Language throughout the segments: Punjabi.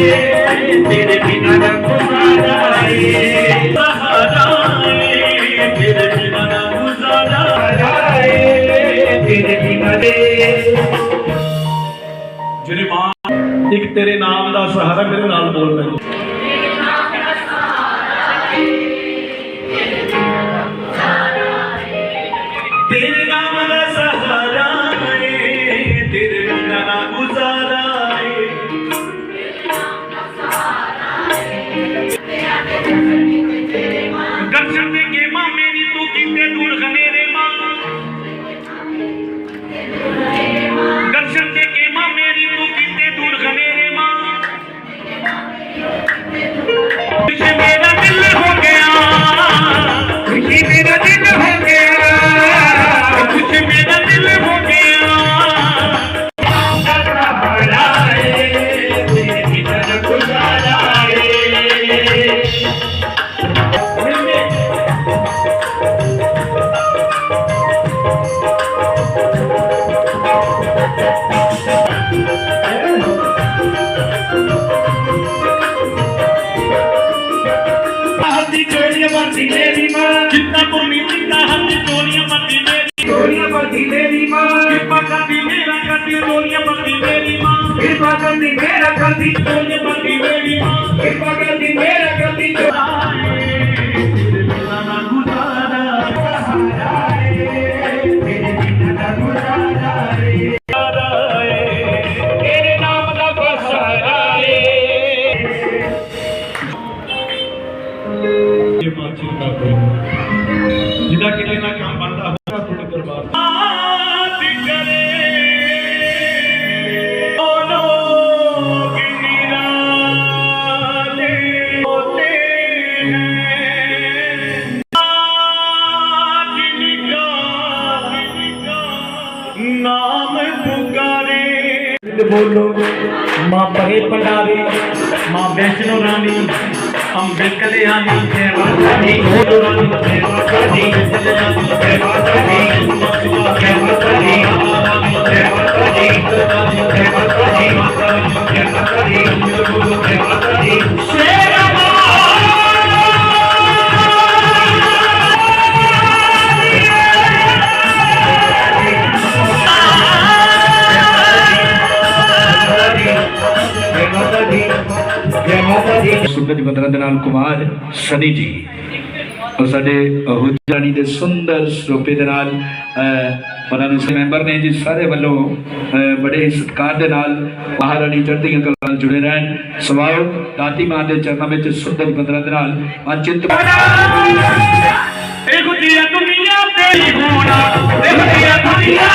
ਤੇਰੇ ਬਿਨਾਂ ਨਾ ਗੁਜ਼ਾਰਾ ਏ ਸਹਾਰਾ ਏ ਤੇਰੇ ਬਿਨਾਂ ਨਾ ਗੁਜ਼ਾਰਾ ਏ ਤੇਰੇ ਬਿਨਾਂ ਦੇ। ਜਿਹੜੇ ਮਾਂ ਇੱਕ ਤੇਰੇ ਨਾਮ ਦਾ ਸਹਾਰਾ ਮੇਰੇ ਨਾਲ ਬੋਲ ਰਹੀ ਚੋਲੀਆਂ ਬੰਦੀ ਮੇਰੀ ਮਾਂ। ਕਿੰਨਾ ਪੁਰਨੀ ਕਿੰਨਾ ਹੱਥੀ ਚੋਲੀਆਂ ਬੰਦੀ ਮੇਰੀ ਚੋਲੀਆਂ ਬੰਦੀ ਮੇਰੀ ਮਾਂ। ਕਿਰਪਾ ਕਰਦੀ ਮੇਰਾ ਕਰਦੀ ਚੋਲੀਆਂ ਬੰਦੀ ਮੇਰੀ ਮਾਂ। ਕਿਰਪਾ ਕਰਦੀ ਮੇਰਾ ਕਰਦੀ। ਚੋਲੀਆਂ ਬੰਦੀ ਬੋਲੋ ਮਾਂ ਪਰੇ ਪੰਡਾਰੇ ਮਾਂ ਵੈਸ਼ਨੋ ਰਾਣੀ ਅੰਬੇ ਜੈ ਮਾਤਾ ਦੀ ਰਾਣੀ। ਸੂਰਜ ਬੰਦਨਾ ਦੇ ਨਾਲ ਕੁਮਾਰ ਸਨੀ ਜੀ ਔਰ ਸਾਡੇ ਹੁਜਾਨੀ ਦੇ ਸੁੰਦਰ ਸਰੂਪੇ ਦੇ ਨਾਲ ਉਹਨਾਂ ਨੂੰ ਮੈਂਬਰ ਨੇ ਜੀ ਸਾਰੇ ਵੱਲੋਂ ਬੜੇ ਸਤਿਕਾਰ ਦੇ ਨਾਲ ਮਹਾਰਾਣੀ ਚੜ੍ਹਦੀਆਂ ਕਲਾ ਨਾਲ ਜੁੜੇ ਰਹਿਣ ਸਵਾਓ ਦਾਤੀ ਮਾਂ ਦੇ ਚਰਨਾਂ ਵਿੱਚ ਸੁੰਦਰ ਬੰਦਨਾ ਦੇ ਨਾਲ ਅਚਿੰਤ ਇਹੋ ਜਿਹਾ ਦੁਨੀਆ ਤੇ ਹੀ ਹੋਣਾ ਇਹੋ ਜਿਹਾ ਦੁਨੀਆ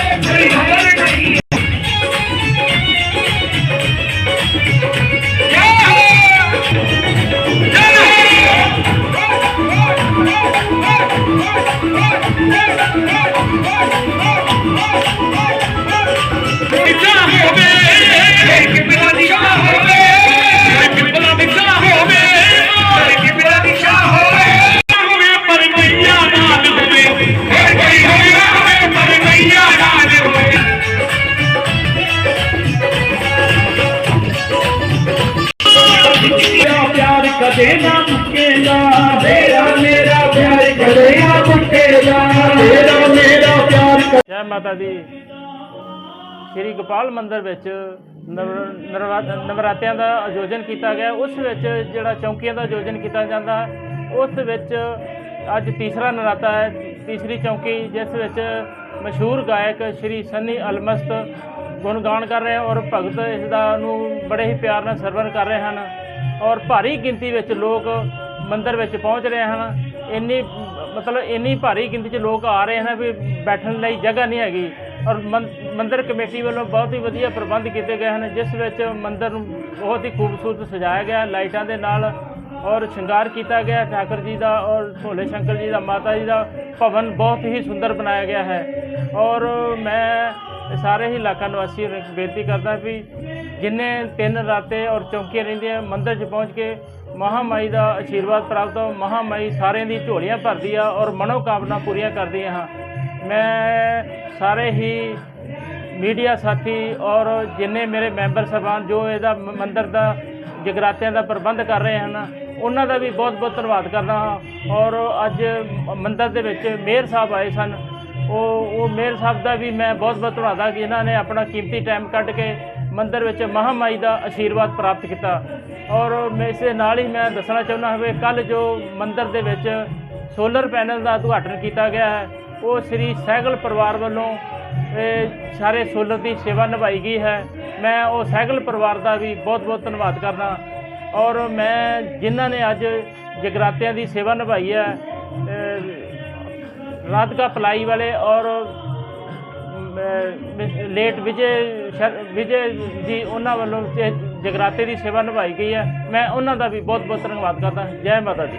ਦੁਨੀਆ ਕਦੇ ਨਾ ਮੁੱਕੇਗਾ ਮੇਰਾ ਮੇਰਾ ਪਿਆਰ ਕਦੇ ਨਾ ਮੁੱਕੇਗਾ ਮੇਰਾ ਮੇਰਾ ਪਿਆਰ ਜੈ ਮਾਤਾ ਦੀ। ਸ੍ਰੀ ਗੋਪਾਲ ਮੰਦਿਰ ਵਿੱਚ ਨਵ- ਨਵਰਾਤਿਆਂ ਦਾ ਆਯੋਜਨ ਕੀਤਾ ਗਿਆ। ਉਸ ਵਿੱਚ ਜਿਹੜਾ ਚੌਂਕੀਆਂ ਦਾ ਆਯੋਜਨ ਕੀਤਾ ਜਾਂਦਾ, ਉਸ ਵਿੱਚ ਅੱਜ ਤੀਸਰਾ ਨਰਾਤਾ ਹੈ। ਤੀਸਰੀ ਚੌਂਕੀ, ਜਿਸ ਵਿੱਚ ਮਸ਼ਹੂਰ ਗਾਇਕ ਸ਼੍ਰੀ ਸੰਨੀ ਅਲਮਸਤ ਗੁਣਗਾਨ ਕਰ ਰਹੇ ਔਰ ਭਗਤ ਇਸ ਦਾ ਨੂੰ ਬੜੇ ਹੀ ਪਿਆਰ ਨਾਲ ਸਰਵਨ ਕਰ ਰਹੇ ਹਨ। ਔਰ ਭਾਰੀ ਗਿਣਤੀ ਵਿੱਚ ਲੋਕ ਮੰਦਿਰ ਵਿੱਚ ਪਹੁੰਚ ਰਹੇ ਹਨ। ਇੰਨੀ, ਮਤਲਬ ਇੰਨੀ ਭਾਰੀ ਗਿਣਤੀ 'ਚ ਲੋਕ ਆ ਰਹੇ ਹਨ ਵੀ ਬੈਠਣ ਲਈ ਜਗ੍ਹਾ ਨਹੀਂ ਹੈਗੀ। ਔਰ ਮੰ- ਮੰਦਿਰ ਕਮੇਟੀ ਵੱਲੋਂ ਬਹੁਤ ਹੀ ਵਧੀਆ ਪ੍ਰਬੰਧ ਕੀਤੇ ਗਏ ਹਨ, ਜਿਸ ਵਿੱਚ ਮੰਦਿਰ ਨੂੰ ਬਹੁਤ ਹੀ ਖੂਬਸੂਰਤ ਸਜਾਇਆ ਗਿਆ, ਲਾਈਟਾਂ ਦੇ ਨਾਲ ਔਰ ਸ਼ਿੰਗਾਰ ਕੀਤਾ ਗਿਆ ਠਾਕਰ ਜੀ ਦਾ ਔਰ ਭੋਲੇ ਸ਼ੰਕਰ ਜੀ ਦਾ, ਮਾਤਾ ਜੀ ਦਾ ਭਵਨ ਬਹੁਤ ਹੀ ਸੁੰਦਰ ਬਣਾਇਆ ਗਿਆ ਹੈ। ਔਰ ਮੈਂ ਸਾਰੇ ਹੀ ਇਲਾਕਾ ਨਿਵਾਸੀ ਨੂੰ ਬੇਨਤੀ ਕਰਦਾ ਵੀ ਜਿੰਨੇ ਤਿੰਨ ਰਾਤੇ ਔਰ ਚੌਂਕੀਆਂ ਰਹਿੰਦੀਆਂ, ਮੰਦਰ 'ਚ ਪਹੁੰਚ ਕੇ ਮਹਾਮਾਈ ਦਾ ਆਸ਼ੀਰਵਾਦ ਪ੍ਰਾਪਤ ਹੋ, ਮਹਾਮਾਈ ਸਾਰਿਆਂ ਦੀ ਝੋਲੀਆਂ ਭਰਦੀ ਆ ਔਰ ਮਨੋਕਾਮਨਾ ਪੂਰੀਆਂ ਕਰਦੀ ਹਾਂ। ਮੈਂ ਸਾਰੇ ਹੀ ਮੀਡੀਆ ਸਾਥੀ ਔਰ ਜਿੰਨੇ ਮੇਰੇ ਮੈਂਬਰ ਸਭਾਨ ਜੋ ਇਹਦਾ ਮੰਦਰ ਦਾ ਜਗਰਾਤਿਆਂ ਦਾ ਪ੍ਰਬੰਧ ਕਰ ਰਹੇ ਹਨ, ਉਹਨਾਂ ਦਾ ਵੀ ਬਹੁਤ ਬਹੁਤ ਧੰਨਵਾਦ ਕਰਦਾ ਹਾਂ। ਔਰ ਅੱਜ ਮੰਦਰ ਦੇ ਵਿੱਚ ਮੇਅਰ ਸਾਹਿਬ ਆਏ ਸਨ ਉਹ ਉਹ ਮੇਅਰ ਸਾਹਿਬ ਦਾ ਵੀ ਮੈਂ ਬਹੁਤ ਬਹੁਤ ਧੰਨਵਾਦ ਕਿ ਇਹਨਾਂ ਨੇ ਆਪਣਾ ਕੀਮਤੀ ਟਾਈਮ ਕੱਢ ਕੇ ਮੰਦਰ ਵਿੱਚ ਮਹਾਮਾਈ ਦਾ ਆਸ਼ੀਰਵਾਦ ਪ੍ਰਾਪਤ ਕੀਤਾ। ਔਰ ਮੈਂ ਇਸ ਦੇ ਨਾਲ ਹੀ ਮੈਂ ਦੱਸਣਾ ਚਾਹੁੰਦਾ ਹਾਂ ਕਿ ਕੱਲ ਜੋ ਮੰਦਰ ਦੇ ਵਿੱਚ ਸੋਲਰ ਪੈਨਲ ਦਾ ਉਦਘਾਟਨ ਕੀਤਾ ਗਿਆ ਹੈ, ਉਹ ਸ੍ਰੀ ਸਹਿਗਲ ਪਰਿਵਾਰ ਵੱਲੋਂ ਸਾਰੇ ਸੋਲਰ ਦੀ ਸੇਵਾ ਨਿਭਾਈ ਗਈ ਹੈ। ਮੈਂ ਉਹ ਸਹਿਗਲ ਪਰਿਵਾਰ ਦਾ ਵੀ ਬਹੁਤ ਬਹੁਤ ਧੰਨਵਾਦ ਕਰਦਾ। ਔਰ ਮੈਂ ਜਿਨ੍ਹਾਂ ਨੇ ਅੱਜ ਜਗਰਾਤਿਆਂ ਦੀ ਸੇਵਾ ਨਿਭਾਈ ਹੈ ਰਾਧਿਕਾ ਪਲਾਈ ਵਾਲੇ ਔਰ ਲੇਟ ਵਿਜੇ ਸ਼ਰ- ਵਿਜੇ ਜੀ ਉਹਨਾਂ ਵੱਲੋਂ ਜਗਰਾਤੇ ਦੀ ਸੇਵਾ ਨਿਭਾਈ ਗਈ ਹੈ ਮੈਂ ਉਹਨਾਂ ਦਾ ਵੀ ਬਹੁਤ ਬਹੁਤ ਧੰਨਵਾਦ ਕਰਦਾ ਜੈ ਮਾਤਾ ਦੀ